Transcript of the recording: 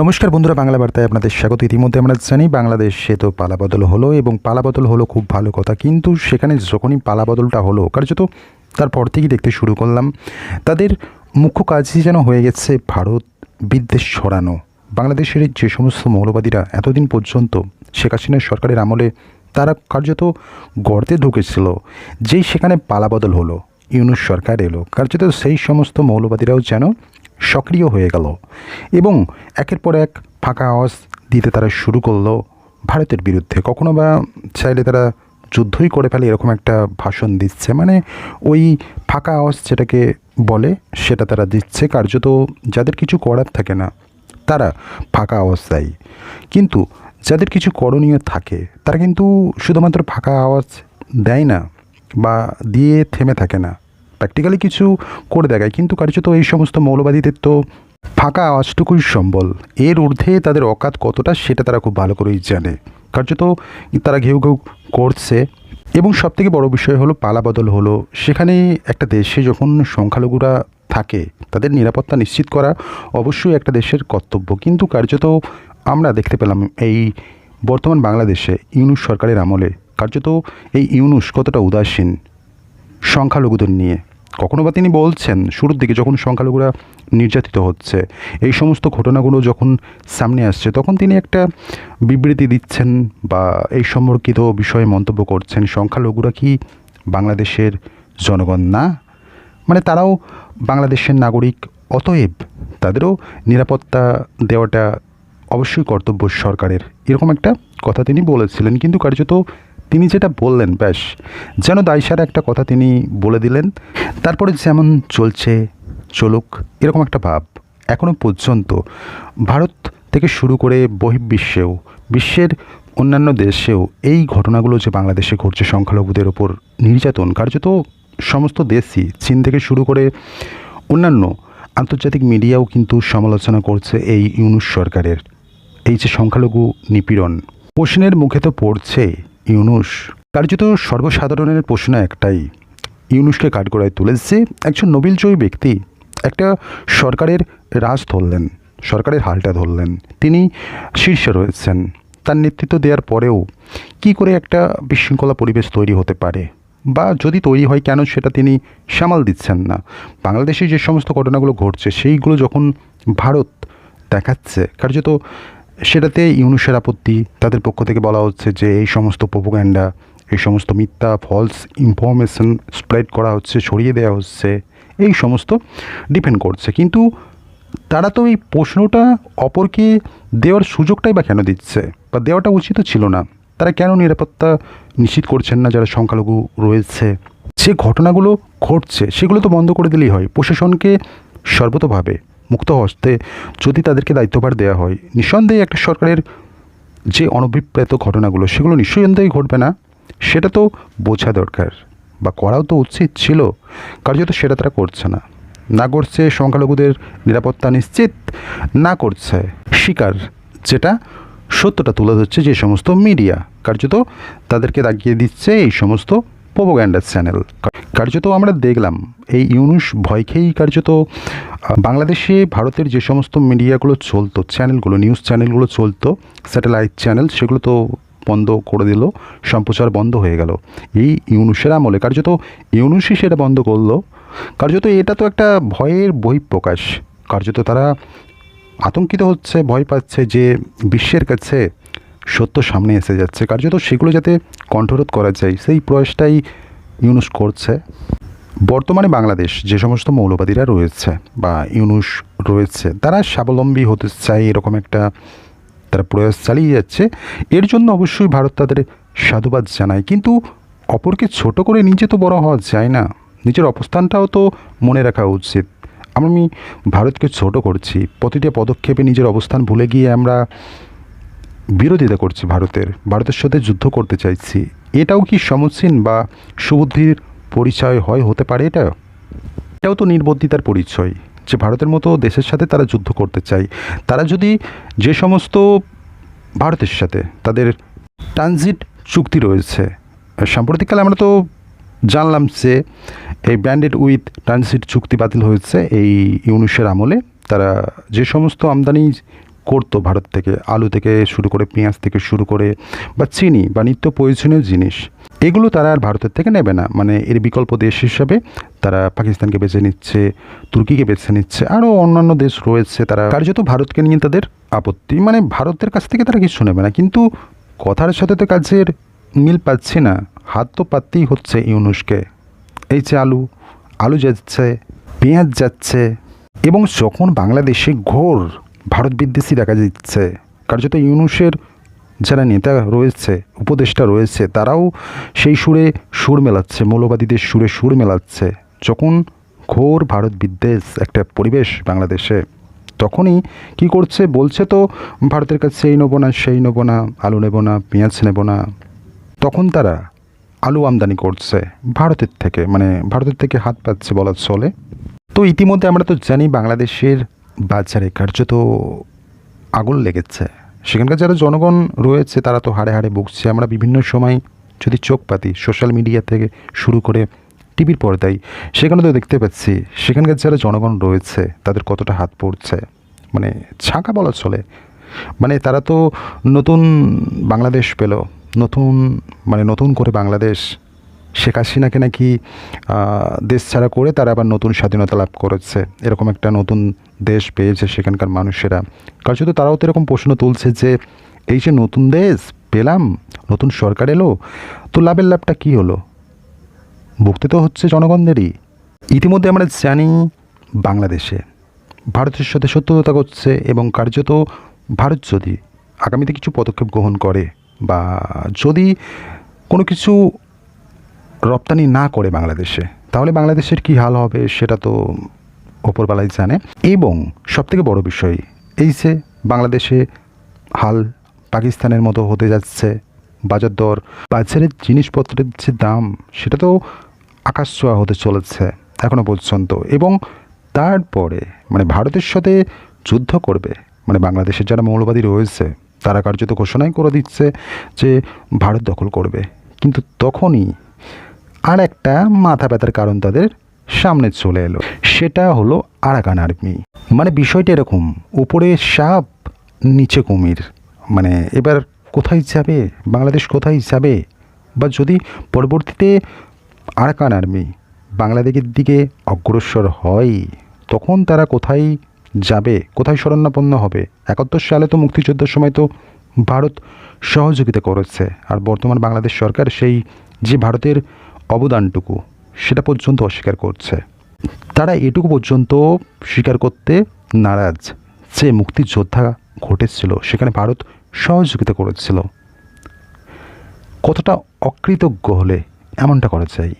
নমস্কার বন্ধুরা, বাংলা বার্তায় আপনাদের স্বাগত। ইতিমধ্যে আমরা জানি বাংলাদেশে তো পালাবদল হলো এবং পালাবদল হলো খুব ভালো কথা, কিন্তু সেখানে যখনই পালাবদলটা হলো, কার্যত তারপর থেকেই দেখতে শুরু করলাম। তাদের মুখ্য কাজই যেন হয়ে গেছে ভারত বিদ্বেষ সরানো বাংলাদেশের যে সমস্ত মৌলবাদীরা এতদিন পর্যন্ত শেখ হাসিনার সরকারের আমলে তারা কার্যত গর্তে ঢুকেছিল, যেই সেখানে পালাবদল হলো, ইউনুস সরকার এলো। কার্যত সেই সমস্ত মৌলবাদীরাও যেন সক্রিয় হয়ে গেল এবং একের পর এক ফাঁকা আওয়াজ দিতে তারা শুরু করল ভারতের বিরুদ্ধে। কখনো বা চাইলে তারা যুদ্ধই করে ফেলে এরকম একটা ভাষণ দিচ্ছে। মানে ওই ফাঁকা আওয়াজ যেটাকে বলে সেটা তারা দিচ্ছে। কার্যত যাদের কিছু করার থাকে না, তারা ফাঁকা আওয়াজ দেয়। কিন্তু যাদের কিছু করণীয় থাকে, তারা কিন্তু শুধুমাত্র ফাঁকা আওয়াজ দেয় না বা দিয়ে থেমে থাকে না। প্র্যাকটিক্যালি কিছু করে দেখায়। কিন্তু কার্যত এই সমস্ত মৌলবাদীদের তো ফাঁকা আওয়াজটুকুই সম্বল। এর ঊর্ধ্বে তাদের অকাত কতটা সেটা তারা খুব ভালো করেই জানে। কার্যত তারা ঘেউ ঘেউ করছে। এবং সবথেকে বড় বিষয় হলো পালাবদল হলো। সেখানে একটা দেশে যখন সংখ্যালঘুরা থাকে, তাদের নিরাপত্তা নিশ্চিত করা অবশ্যই একটা দেশের কর্তব্য। কিন্তু কার্যত আমরা দেখতে পেলাম এই বর্তমান বাংলাদেশে ইউনুস সরকারের আমলে কার্যত এই ইউনুস কতটা উদাসীন সংখ্যালঘুদের নিয়ে। কখনো বা তিনি বলছেন, শুরুর দিকে যখন সংখ্যালঘুরা নির্যাতিত হচ্ছে, এই সমস্ত ঘটনাগুলো যখন সামনে আসছে, তখন তিনি একটা বিবৃতি দিচ্ছেন বা এই সম্পর্কিত বিষয়ে মন্তব্য করছেন, সংখ্যালঘুরা কি বাংলাদেশের জনগণ না? মানে তারাও বাংলাদেশের নাগরিক, অতএব তাদেরও নিরাপত্তা দেওয়াটা অবশ্যই কর্তব্য সরকারের। এরকম একটা কথা তিনি বলেছিলেন, কিন্তু কার্যত তিনি যেটা বললেন, ব্যাস, যেন দায়সার একটা কথা তিনি বলে দিলেন, তারপরে যেমন চলছে, চলুক, এরকম একটা ভাব এখনও পর্যন্ত ভারত থেকে শুরু করে বহির্বিশ্বেও, বিশ্বের অন্যান্য দেশেও এই ঘটনাগুলো যে বাংলাদেশে ঘটছে, সংখ্যালঘুদের ওপর নির্যাতন, কার্যত সমস্ত দেশই, চীন থেকে শুরু করে অন্যান্য আন্তর্জাতিক মিডিয়াও কিন্তু সমালোচনা করছে এই ইউনুস সরকারের, এই যে সংখ্যালঘু নিপীড়ন। প্রশ্নের মুখে তো পড়ছে ইউনুস। কার্যত সর্বসাধারণের প্রশ্ন একটাই, ইউনুসকে কাঠগড়ায় তুলেছে একজন নোবেলজয়ী ব্যক্তি, একটা সরকারের রাজ ধরলেন, সরকারের হালটা ধরলেন, তিনি শীর্ষে রয়েছেন। তার নেতৃত্ব দেওয়ার পরেও কি করে একটা বিশৃঙ্খলা পরিবেশ তৈরি হতে পারে? বা যদি তৈরি হয় কেন সেটা তিনি সামাল দিচ্ছেন না? বাংলাদেশে যে সমস্ত ঘটনাগুলো ঘটছে, সেইগুলো যখন ভারত দেখাচ্ছে, কার্যত সেটাতে ইউনুসের আপত্তি, তাদের পক্ষ থেকে বলা হচ্ছে যে এই সমস্ত প্রোপোগ্যান্ডা এই সমস্ত মিথ্যা ফলস ইনফরমেশন স্প্রেড করা হচ্ছে, ছড়িয়ে দেওয়া হচ্ছে, এই সমস্ত ডিপেন্ড করছে। কিন্তু তারা তো এই প্রশ্নটা অপরকে দেওয়ার সুযোগটাই বা কেন দিচ্ছে? বা দেওয়াটা উচিত ছিল না। তারা কেন নিরাপত্তা নিশ্চিত করছেন না যারা সংখ্যালঘু রয়েছে? যে ঘটনাগুলো ঘটছে, সেগুলো তো বন্ধ করে দিলেই হয়। প্রশাসনকে সর্বতভাবে মুক্ত হস্তে যদি তাদেরকে দায়িত্বভার দেওয়া হয়, নিঃসন্দেহে একটা সরকারের যে অনভিপ্রেত ঘটনাগুলো, সেগুলো নিঃসন্দেহে ঘটবে না? সেটা তো বোঝা দরকার বা করাও তো উচিত ছিল। কার্যত সেটা তারা করছে না। না করছে, সংখ্যালঘুদের নিরাপত্তা নিশ্চিত না করছে, শিকার, যেটা সত্যটা তুলে ধরছে যে সমস্ত মিডিয়া। কার্যত তাদেরকে দাগিয়ে দিচ্ছে এই সমস্ত প্রোপোগ্যান্ডার চ্যানেল। কার্যত আমরা দেখলাম, এই ইউনুস ভয় খেয়েই কার্যত বাংলাদেশে ভারতের যে সমস্ত মিডিয়াগুলো চলতো, চ্যানেলগুলো, নিউজ চ্যানেলগুলো চলতো, স্যাটেলাইট চ্যানেল, সেগুলো তো বন্ধ করে দিল, সম্প্রচার বন্ধ হয়ে গেল। এই ইউনুসের আমলে কার্যত ইউনুসই সেটা বন্ধ করল। কার্যত এটা তো একটা ভয়ের বহিঃপ্রকাশ। কার্যত তারা আতঙ্কিত হচ্ছে, ভয় পাচ্ছে যে বিশ্বের কাছে সত্য সামনে এসে যাচ্ছে। কার্যত সেগুলো যাতে কণ্ঠরোধ করা যায়, সেই প্রয়াসটাই ইউনুস করছে। বর্তমানে বাংলাদেশ যে সমস্ত মৌলবাদীরা রয়েছে বা ইউনুস রয়েছে, তারা স্বাবলম্বী হতে চায়, এরকম একটা তারা প্রয়াস চালিয়ে যাচ্ছে। এর জন্য অবশ্যই ভারত তাদের সাধুবাদ জানায়। কিন্তু অপরকে ছোট করে নিজে তো বড় হওয়া যায় না। নিজের অবস্থানটাও তো মনে রাখা উচিত। আমি ভারতকে ছোট করছি। প্রতিটা পদক্ষেপে নিজের অবস্থান ভুলে গিয়ে আমরা বিরোধিতা করছি ভারতের ভারতের সাথে যুদ্ধ করতে চাইছি। এটাও কি সমীচীন বা সুবুদ্ধির পরিচয় হয়, হতে পারে এটা? এটাও তো নির্বুদ্ধিতার পরিচয়, যে ভারতের মতো দেশের সাথে তারা যুদ্ধ করতে চায়। তারা যদি যে সমস্ত ভারতের সাথে তাদের ট্রানজিট চুক্তি রয়েছে, সাম্প্রতিককালে আমরা তো জানলাম যে এই ব্র্যান্ডেড উইথ ট্রানজিট চুক্তি বাতিল হয়েছে, এই ইউনুসের আমলে। তারা যে সমস্ত আমদানি করতো ভারত থেকে, আলু থেকে শুরু করে, পেঁয়াজ থেকে শুরু করে, বা চিনি, বা নিত্য প্রয়োজনীয় জিনিস। এগুলো তারা আর ভারতের থেকে নেবে না। মানে এর বিকল্প দেশ হিসাবে তারা পাকিস্তানকে বেছে নিচ্ছে, তুর্কিকে বেছে নিচ্ছে, আরও অন্যান্য দেশ রয়েছে তারা। কার্যত ভারতকে নিয়ে তাদের আপত্তি। মানে ভারতের কাছ থেকে তারা কিছু নেবে না। কিন্তু কথার সাথে তো কাজের মিল পাচ্ছি না। হাত তো পাততেই হচ্ছে ইউনুসকে। এই যে আলু আলু যাচ্ছে, পেঁয়াজ যাচ্ছে, এবং যখন বাংলাদেশে ঘোর ভারত বিদ্বেষী দেখা দিচ্ছে। কার্যত ইউনুসের যারা নেতা রয়েছে, উপদেষ্টা রয়েছে, তারাও সেই সুরে সুর মেলাচ্ছে, মৌলবাদীদের সুরে সুর মেলাচ্ছে। যখন ঘোর ভারত বিদ্বেষ একটা পরিবেশ বাংলাদেশে, তখনই কি করছে বলছে তো, ভারতের কাছে এই নেব না, সেই নেব না, আলু নেব না, পেঁয়াজ নেব না। তখন তারা আলু আমদানি করছে ভারতের থেকে মানে ভারতের থেকে হাত পাচ্ছে বলার চলে। তো ইতিমধ্যে আমরা তো জানি বাংলাদেশের বাজারে কার্যত আগুন লেগেছে। সেখানকার যারা জনগণ রয়েছে, তারা তো হাড়ে হাড়ে ভুগছে। আমরা বিভিন্ন সময় যদি চোখ পাতি সোশ্যাল মিডিয়া থেকে শুরু করে টিভির পর্দায় সেখানে তো দেখতে পাচ্ছি, সেখানকার যারা জনগণ রয়েছে, তাদের কতটা হাত পড়ছে। মানে ছাঁকা বলা চলে। মানে তারা তো নতুন বাংলাদেশ পেল, নতুন মানে নতুন করে বাংলাদেশ শেখ হাসিনাকে নাকি দেশ ছাড়া করে তারা আবার নতুন স্বাধীনতা লাভ করেছে। এরকম একটা নতুন দেশ পেয়েছে সেখানকার মানুষেরা। কারণ তারাও তো এরকম প্রশ্ন তুলছে যে, এই যে নতুন দেশ, পেলাম, নতুন সরকার এলো, তো লাভের লাভটা কী হলো? ভুগতে তো হচ্ছে জনগণদেরই। ইতিমধ্যে আমরা জানি বাংলাদেশে ভারতের সাথে সত্যতা করছে এবং কার্যত ভারত যদি আগামীতে কিছু পদক্ষেপ গ্রহণ করে বা যদি কোনো কিছু রপ্তানি না করে বাংলাদেশে, তাহলে বাংলাদেশের কি হাল হবে সেটা তো ওপরবেলায় জানে। এবং সবথেকে বড় বিষয়, এই যে বাংলাদেশে হাল পাকিস্তানের মতো হতে যাচ্ছে, বাজার দর, বাজারের জিনিসপত্রের যে দাম, সেটা তো আকাশ ছোঁয়া হতে চলেছে এখনও পর্যন্ত। এবং তারপরে মানে ভারতের সাথে যুদ্ধ করবে মানে বাংলাদেশের যারা মৌলবাদী রয়েছে, তারা কার্যত ঘোষণাই করে দিচ্ছে যে ভারত দখল করবে। কিন্তু তখনই আর একটা মাথা ব্যথার কারণ তাদের সামনে চলে এলো। সেটা হলো আরাকান আর্মি। মানে বিষয়টা এরকম, উপরে সাপ, নিচে কুমির। মানে এবার কোথায় যাবে? বাংলাদেশ কোথায় যাবে? বা যদি পরবর্তীতে আরাকান আর্মি বাংলাদেশের দিকে অগ্রসর হয়, তখন তারা কোথায় যাবে? কোথায় শরণাপন্ন হবে? একাত্তর সালে তো মুক্তিযুদ্ধের সময় তো ভারত সহযোগিতা করেছে। আর বর্তমান বাংলাদেশ সরকার সেই যে ভারতের অবদানটুকু সেটা পর্যন্ত অস্বীকার করছে। তারা এটুকু পর্যন্ত স্বীকার করতে নারাজ। যে মুক্তিযোদ্ধা ঘটেছিল, সেখানে ভারত সহযোগিতা করেছিল। কতটা অকৃতজ্ঞ হলে এমনটা করা চাই